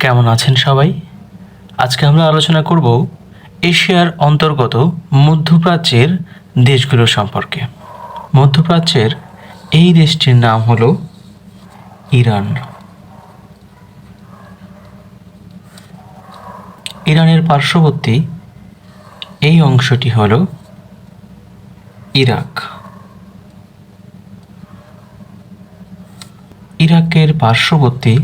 কেমন আছেন সবাই? আজকে আমরা আলোচনা করব এশিয়ার অন্তর্গত মধ্যপ্রাচ্যের দেশগুলো সম্পর্কে। মধ্যপ্রাচ্যের এই দেশটির নাম হলো ইরান। ইরানের পার্শ্ববর্তী এই অংশটি হলো ইরাক। ইরাকের পার্শ্ববর্তী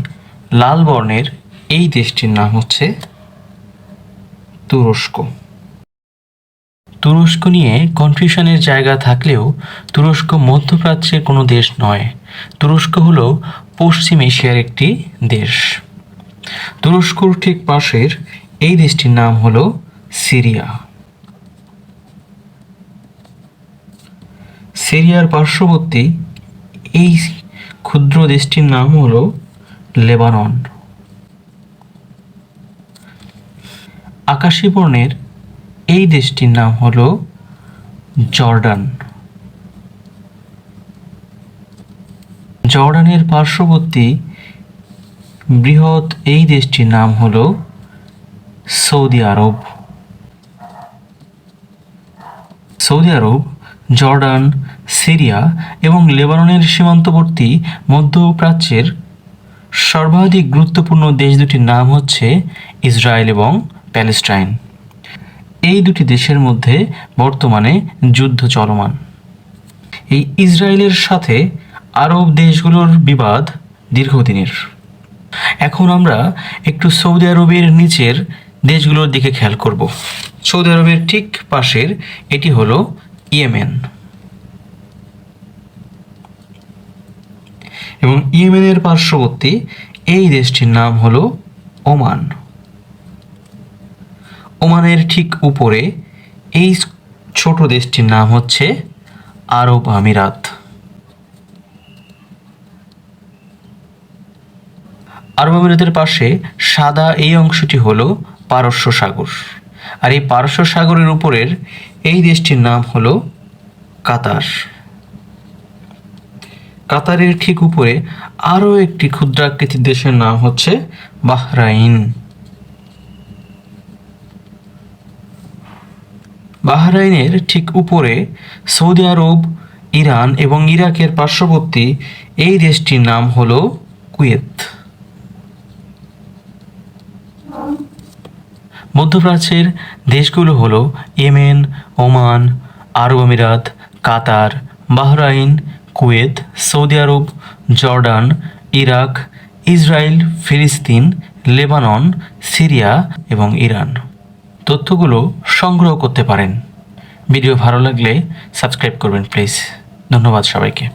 লাল বর্ণের এই দেশটির নাম হচ্ছে তুরস্ক। তুরস্ক নিয়ে কনফিউশনের জায়গা থাকলেও তুরস্ক মধ্যপ্রাচ্যের কোনো দেশ নয়। তুরস্ক হলো পশ্চিম এশিয়ার একটি দেশ। তুরস্কর ঠিক পাশের এই দেশটির নাম হলো সিরিয়া। সিরিয়ার পার্শ্ববর্তী এই ক্ষুদ্র দেশটির নাম হলো লেবানন। আকাশী বর্ণের এই দেশটির নাম হল জর্ডান। জর্ডানের পার্শ্ববর্তী বৃহৎ এই দেশটির নাম হল Saudi Arab. Saudi Arab, Jordan, Syria এবং লেবাননের সীমান্তবর্তী মধ্যপ্রাচ্যের সর্বাধিক গুরুত্বপূর্ণ দেশ দুটির নাম হচ্ছে ইসরায়েল এবং প্যালেস্টাইন। এই দুটি দেশের মধ্যে বর্তমানে যুদ্ধ চলমান। এই ইসরায়েলের সাথে আরব দেশগুলোর বিবাদ দীর্ঘদিনের। এখন আমরা একটু সৌদি আরবের নিচের দেশগুলোর দিকে খেয়াল করব। সৌদি আরবের ঠিক পাশের, এটি হলো ইয়েমেন। এবং ইয়েমেনের পার্শ্ববর্তী এই দেশটির নাম হলো ওমান। ওমানের ঠিক উপরে এই ছোট দেশটির নাম হচ্ছে আরব আমিরাত। আরব আমিরাতের পাশে সাদা এই অংশটি হলো পারস্য সাগর। আর এই পারস্য সাগরের উপরের এই দেশটির নাম হলো কাতার। কাতারের ঠিক উপরে আরও একটি ক্ষুদ্রাকৃতির দেশের নাম হচ্ছে বাহরাইন। বাহরাইনের ঠিক উপরে সৌদি আরব, ইরান এবং ইরাকের পার্শ্ববর্তী এই দেশটির নাম হল কুয়েত। মধ্যপ্রাচ্যের দেশগুলো হলো ইয়েমেন, ওমান, আরব আমিরাত, Qatar, Bahrain, Kuwait, Saudi Arab, Jordan, Iraq, Israel, ফিলিস্তিন, লেবানন, সিরিয়া এবং ইরান। তথ্যগুলো সংগ্রহ করতে পারেন। ভিডিও ভালো লাগলে সাবস্ক্রাইব করবেন প্লিজ। ধন্যবাদ সবাইকে।